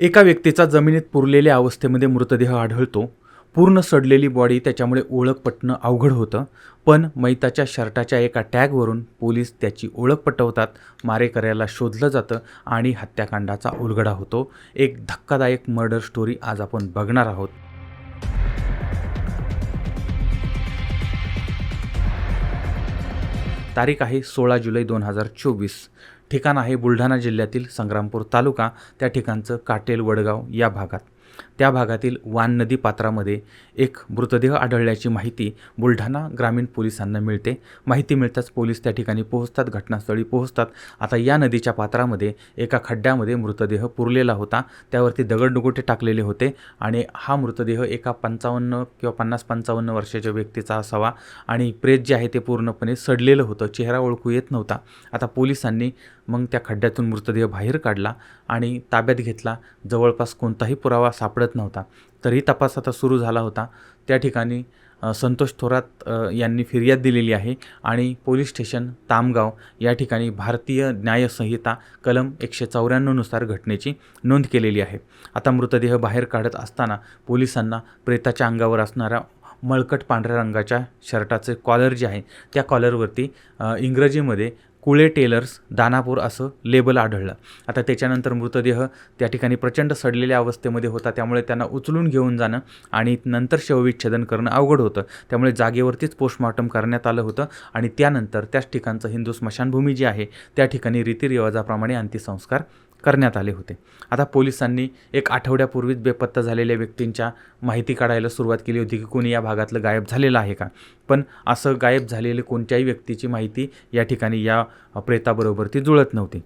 एका व्यक्तीचा जमिनीत पुरलेल्या अवस्थेमध्ये मृतदेह आढळतो. पूर्ण सडलेली बॉडी त्याच्यामुळे ओळख पटणं अवघड होतं. पण मैताच्या शर्टाच्या एका टॅगवरून पोलीस त्याची ओळख पटवतात मारेकऱ्याला शोधलं जातं आणि हत्याकांडाचा उलगडा होतो. एक धक्कादायक मर्डर स्टोरी आज आपण बघणार आहोत. तारीख आहे सोळा जुलै दोन हजार चोवीस. ठिकाण आहे बुलढाणा जिल्ह्यातील संग्रामपूर तालुका. त्या ठिकाणचं काटेल वडगाव या भागात. त्या भागातील वान नदी पात्रामध्ये एक मृतदेह आढळल्याची माहिती बुलढाणा ग्रामीण पोलिसांना मिळते. माहिती मिळताच पोलीस त्या ठिकाणी पोहोचतात घटनास्थळी पोहोचतात. आता या नदीच्या पात्रामध्ये एका खड्ड्यामध्ये मृतदेह पुरलेला होता. त्यावरती दगडडुगोटे टाकलेले होते आणि हा मृतदेह एका पंचावन्न किंवा पन्नास पंचावन्न वर्षाच्या व्यक्तीचा असावा आणि प्रेत जे आहे ते पूर्णपणे सडलेलं होतं चेहरा ओळखू येत नव्हता. आता पोलिसांनी मग त्या खड्ड्यातून मृतदेह बाहेर काढला आणि ताब्यात घेतला. जवळपास कोणताही पुरावा सापडत नव्हता. तरी तपास आता सुरू झाला होता. त्या ठिकाणी संतोष थोरात यांनी फिर्याद दिलेली आहे आणि पोलीस स्टेशन तामगाव या ठिकाणी भारतीय न्यायसंहिता कलम एकशे चौऱ्याण्णवनुसार घटनेची नोंद केलेली आहे. आता मृतदेह बाहेर काढत असताना पोलिसांना प्रेताच्या अंगावर असणाऱ्या मळकट पांढऱ्या रंगाच्या शर्टाचे कॉलर जे आहे त्या कॉलरवरती इंग्रजीमध्ये कुळे टेलर्स दानापूर असं लेबल आढळलं. आता त्याच्यानंतर मृतदेह त्या ठिकाणी प्रचंड सडलेल्या अवस्थेमध्ये होता. त्यामुळे त्यांना उचलून घेऊन जाणं आणि नंतर शवविच्छेदन करणं अवघड होतं. त्यामुळे जागेवरतीच पोस्टमॉर्टम करण्यात आलं होतं आणि त्यानंतर त्याच ठिकाणचं हिंदू स्मशानभूमी जी आहे त्या ठिकाणी रीतिरिवाजाप्रमाणे अंत्यसंस्कार करण्यात आले होते. आता पोलिसांनी एक आठवड्यापूर्वीच बेपत्ता झालेल्या व्यक्तींच्या माहिती काढायला सुरुवात केली होती की कोणी या भागातलं गायब झालेलं आहे का? पण असं गायब झालेले कोणत्याही व्यक्तीची माहिती या ठिकाणी या प्रेताबरोबर ती जुळत नव्हती.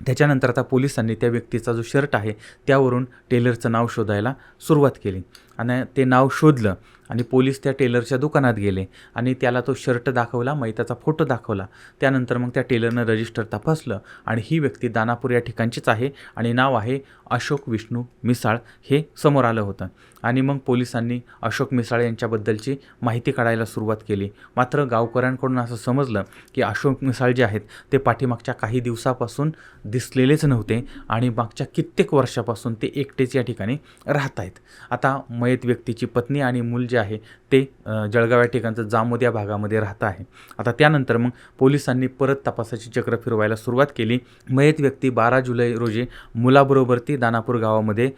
त्याच्यानंतर आता पोलिसांनी त्या व्यक्तीचा जो शर्ट आहे त्यावरून टेलरचं नाव शोधायला सुरुवात केली. आणि ते नाव शोधलं आणि पोलीस त्या टेलरच्या दुकानात गेले आणि त्याला तो शर्ट दाखवला मैताचा फोटो दाखवला. त्यानंतर मग त्या टेलरनं रजिस्टर तपासलं आणि ही व्यक्ती दानापूर या ठिकाणचीच आहे आणि नाव आहे अशोक विष्णू मिसाळ हे समोर आलं होतं. आणि मग पोलिसांनी अशोक मिसाळ यांच्याबद्दलची माहिती काढायला सुरुवात केली. मात्र गावकऱ्यांकडून असं समजलं की अशोक मिसाळ जे आहेत ते पाठीमागच्या काही दिवसापासून दिसलेलेच नव्हते आणि मागच्या कित्येक वर्षापासून ते एकटेच या ठिकाणी राहत आहेत. आता मै मयत व्यक्तीची पत्नी आणि मूल जे आहे ते जळगाव या ठिकाणचं जामोद या भागामध्ये राहत आहे. आता त्यानंतर मग पोलिसांनी परत तपासाची चक्र फिरवायला सुरुवात केली. मयत व्यक्ती बारा जुलै रोजी मुलाबरोबर ती दानापूर गावामध्ये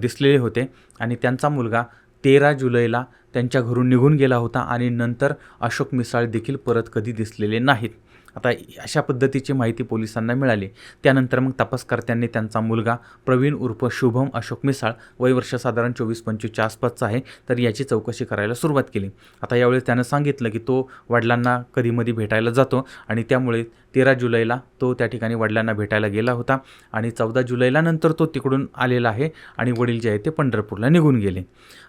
दिसलेले होते आणि त्यांचा मुलगा तेरा जुलैला त्यांच्या घरून निघून गेला होता आणि नंतर अशोक मिसाळ देखील परत कधी दिसलेले नाहीत. आता अशा पद्धतीची माहिती पोलिसांना मिळाली. त्यानंतर मग तपासकर्त्यांनी त्यांचा मुलगा प्रवीण उर्फ शुभम अशोक मिसाळ वय वर्ष साधारण चोवीस पंचवीसच्या आसपासचा आहे तर याची चौकशी करायला सुरुवात केली. आता यावेळेस त्यानं सांगितलं की तो वडिलांना कधीमधी भेटायला जातो आणि त्यामुळे तेरा जुलैला तो त्या ठिकाणी वडिलांना भेटायला गेला होता आणि चौदा जुलैला नंतर तो तिकडून आलेला आहे आणि वडील जे आहे ते पंढरपूरला निघून गेले.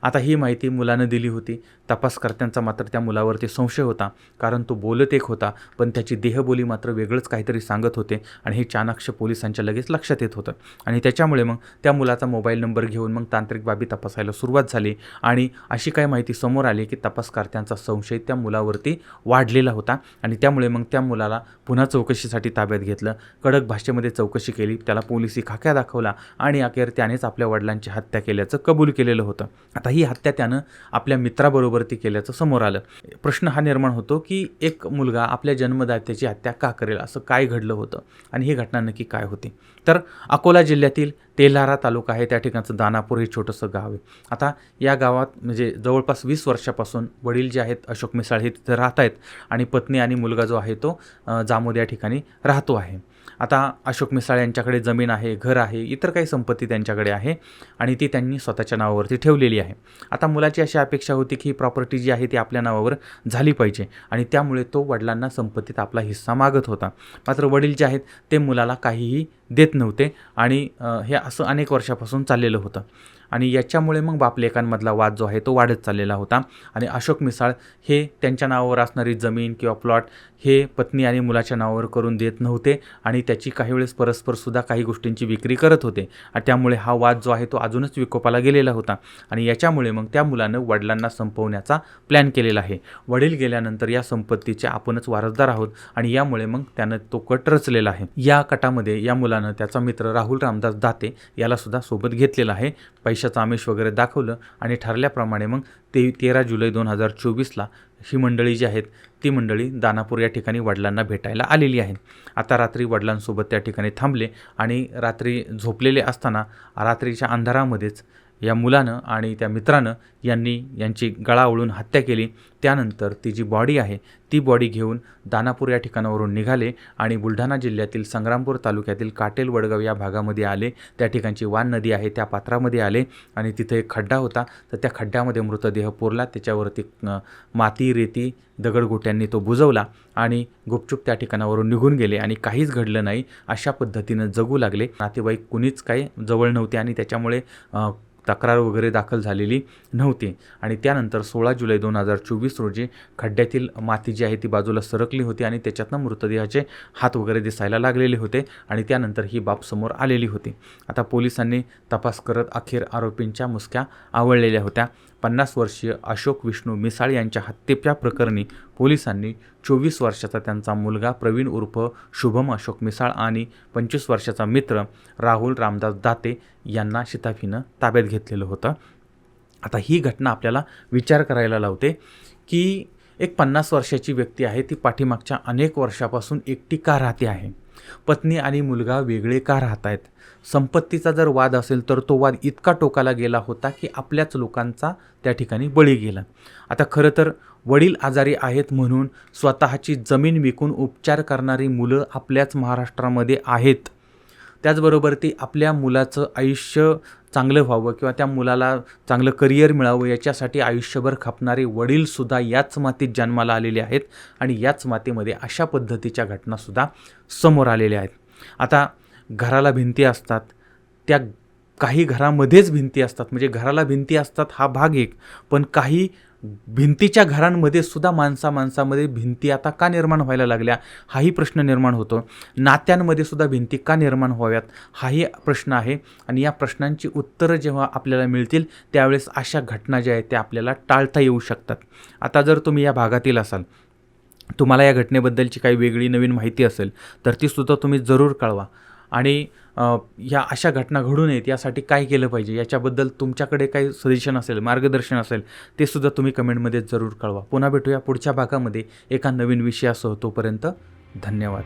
आता ही माहिती मुलानं दिली होती. तपासकर्त्यांचा मात्र त्या मुलावरती संशय होता कारण तो बोलत एक होता पण त्याची देह देहबोली मात्र वेगळंच काहीतरी सांगत होते आणि हे चाणाक्ष पोलिसांच्या लगेच लक्षात येत होतं. आणि त्याच्यामुळे मग त्या मुलाचा मोबाईल नंबर घेऊन मग तांत्रिक बाबी तपासायला सुरुवात झाली आणि अशी काही माहिती समोर आली की तपासकर्त्यांचा संशय त्या मुलावरती वाढलेला होता आणि त्यामुळे मग त्या मुलाला पुन्हा चौकशीसाठी ताब्यात घेतलं. कडक भाषेमध्ये चौकशी केली त्याला पोलिसी खाक्या दाखवला आणि अखेर त्यानेच आपल्या वडिलांची हत्या केल्याचं कबूल केलेलं होतं. आता ही हत्या त्यानं आपल्या मित्राबरोबर ती केल्याचं समोर आलं. प्रश्न हा निर्माण होतो की एक मुलगा आपल्या जन्मदात्याची हत्या का करेल? असं काय घडलं होतं? आणि ही घटना नक्की काय होती? तर अकोला जिल्ह्यातील तेल्हारा तालुका आहे. त्या ठिकाणचं दानापूर हे छोटंसं गाव आहे. आता या गावात म्हणजे जवळपास वीस वर्षापासून वडील जे आहेत अशोक मिसाळ हे तिथं राहत आहेत आणि पत्नी आणि मुलगा जो आहे तो जामोद या ठिकाणी राहतो आहे. आता अशोक मिसाळ यांच्याकडे जमीन आहे घर आहे इतर काही संपत्ती त्यांच्याकडे आहे आणि ती त्यांनी स्वतःच्या नावावरती ठेवलेली आहे. आता मुलाची अशी अपेक्षा होती की ही प्रॉपर्टी जी आहे ती आपल्या नावावर झाली पाहिजे आणि त्यामुळे तो वडिलांना संपत्तीत आपला हिस्सा मागत होता. मात्र वडील जे आहेत ते मुलाला काहीही देत नव्हते आणि हे असं अनेक वर्षापासून चाललेलं होतं. आणि याच्यामुळे मग बापलेकांमधला वाद जो आहे तो वाढत चाललेला होता. आणि अशोक मिसाळ हे त्यांच्या नावावर असणारी जमीन किंवा प्लॉट हे पत्नी आणि मुलाच्या नावावर करून देत नव्हते आणि त्याची काही वेळेस परस्परसुद्धा काही गोष्टींची विक्री करत होते. आणि त्यामुळे हा वाद जो आहे तो अजूनच विकोपाला गेलेला होता. आणि याच्यामुळे मग त्या मुलानं वडिलांना संपवण्याचा प्लॅन केलेला आहे. वडील गेल्यानंतर या संपत्तीचे आपणच वारसदार आहोत आणि यामुळे मग त्यानं तो कट रचलेला आहे. या कटामध्ये या मुलानं त्याचा मित्र राहुल रामदास दाते याला सुद्धा सोबत घेतलेला आहे. पैशाचं आमिष वगैरे दाखवलं आणि ठरल्याप्रमाणे मग ते तेरा जुलै दोन हजार चोवीसला ही मंडळी जी आहेत ती मंडळी दानापूर या ठिकाणी वडिलांना भेटायला आलेली आहे आता रात्री वडिलांसोबत त्या ठिकाणी थांबले आणि रात्री झोपलेले असताना रात्रीच्या अंधारामध्येच या मुलानं आणि त्या मित्रानं यांनी यांची गळा ओळून हत्या केली. त्यानंतर ती जी बॉडी आहे ती बॉडी घेऊन दानापूर या ठिकाणावरून निघाले आणि बुलढाणा जिल्ह्यातील संग्रामपूर तालुक्यातील काटेल वडगाव या भागामध्ये आले. त्या ठिकाणची वान नदी आहे त्या पात्रामध्ये आले आणि तिथे एक खड्डा होता. तर त्या खड्ड्यामध्ये मृतदेह पुरला. त्याच्यावरती माती रेती दगडगोट्यांनी तो बुजवला आणि गुपचूप त्या ठिकाणावरून निघून गेले आणि काहीच घडलं नाही. अशा पद्धतीनं जगू लागले. नातेवाईक कुणीच काही जवळ नव्हते आणि त्याच्यामुळे तक्रार वगैरे दाखल झालेली नव्हती. आणि त्यानंतर सोळा जुलै दोन हजार चोवीस रोजी खड्ड्यातील माती जी आहे ती बाजूला सरकली होती आणि त्याच्यातनं मृतदेहाचे हात वगैरे दिसायला लागलेले होते आणि त्यानंतर ही बाब समोर आलेली होती. आता पोलिसांनी तपास करत अखेर आरोपींच्या मुसक्या आवळलेल्या होत्या. पन्नास वर्षीय अशोक विष्णू मिसाळ यांच्या हत्येच्या प्रकरणी पोलिसांनी चोवीस वर्षाचा त्यांचा मुलगा प्रवीण उर्फ शुभम अशोक मिसाळ आणि पंचवीस वर्षाचा मित्र राहुल रामदास दाते यांना शिताफीनं ताब्यात घेतलेलं होतं. आता ही घटना आपल्याला विचार करायला लावते की एक पन्नास वर्षाची व्यक्ती आहे ती पाठीमागच्या अनेक वर्षापासून एकटी का राहते आहे? पत्नी आणि मुलगा वेगळे का राहत आहेत संपत्तीचा जर वाद असेल तर तो वाद इतका टोकाला गेला होता की आपल्याच लोकांचा त्या ठिकाणी बळी गेला. आता खरं तर वडील आजारी आहेत म्हणून स्वतःची जमीन विकून उपचार करणारी मुलं आपल्याच महाराष्ट्रामध्ये आहेत. त्याचबरोबर ती आपल्या मुलाचं आयुष्य चांगलं व्हावं किंवा त्या मुलाला चांगलं करिअर मिळावं याच्यासाठी आयुष्यभर खपणारे वडीलसुद्धा याच मातीत जन्माला आलेले आहेत आणि याच मातीमध्ये अशा पद्धतीच्या घटनासुद्धा समोर आलेल्या आहेत. आता घराला भिंती असतात त्या काही घरामध्येच भिंती असतात म्हणजे घराला भिंती असतात हा भाग एक पण काही भिंतीच्या घरांमध्ये सुद्धा माणसा माणसामध्ये भिंती आता का निर्माण व्हायला लागल्या हाही प्रश्न निर्माण होतो. नात्यांमध्ये सुद्धा भिंती का निर्माण व्हाव्यात हाही प्रश्न आहे. आणि या प्रश्नांची उत्तरं जेव्हा आपल्याला मिळतील त्यावेळेस अशा घटना ज्या आहेत त्या आपल्याला टाळता येऊ शकतात. आता जर तुम्ही या भागातील असाल तुम्हाला या घटनेबद्दलची काही वेगळी नवीन माहिती असेल तर ती सुद्धा तुम्ही जरूर कळवा. आणि ह्या या अशा घटना घडू नयेत यासाठी काय केलं पाहिजे? याच्याबद्दल तुमच्याकडे काही सजेशन असेल मार्गदर्शन असेल ते सुद्धा तुम्ही कमेंटमध्ये जरूर कळवा. पुन्हा भेटूया पुढच्या भागामध्ये एका नवीन विषयासह तोपर्यंत धन्यवाद.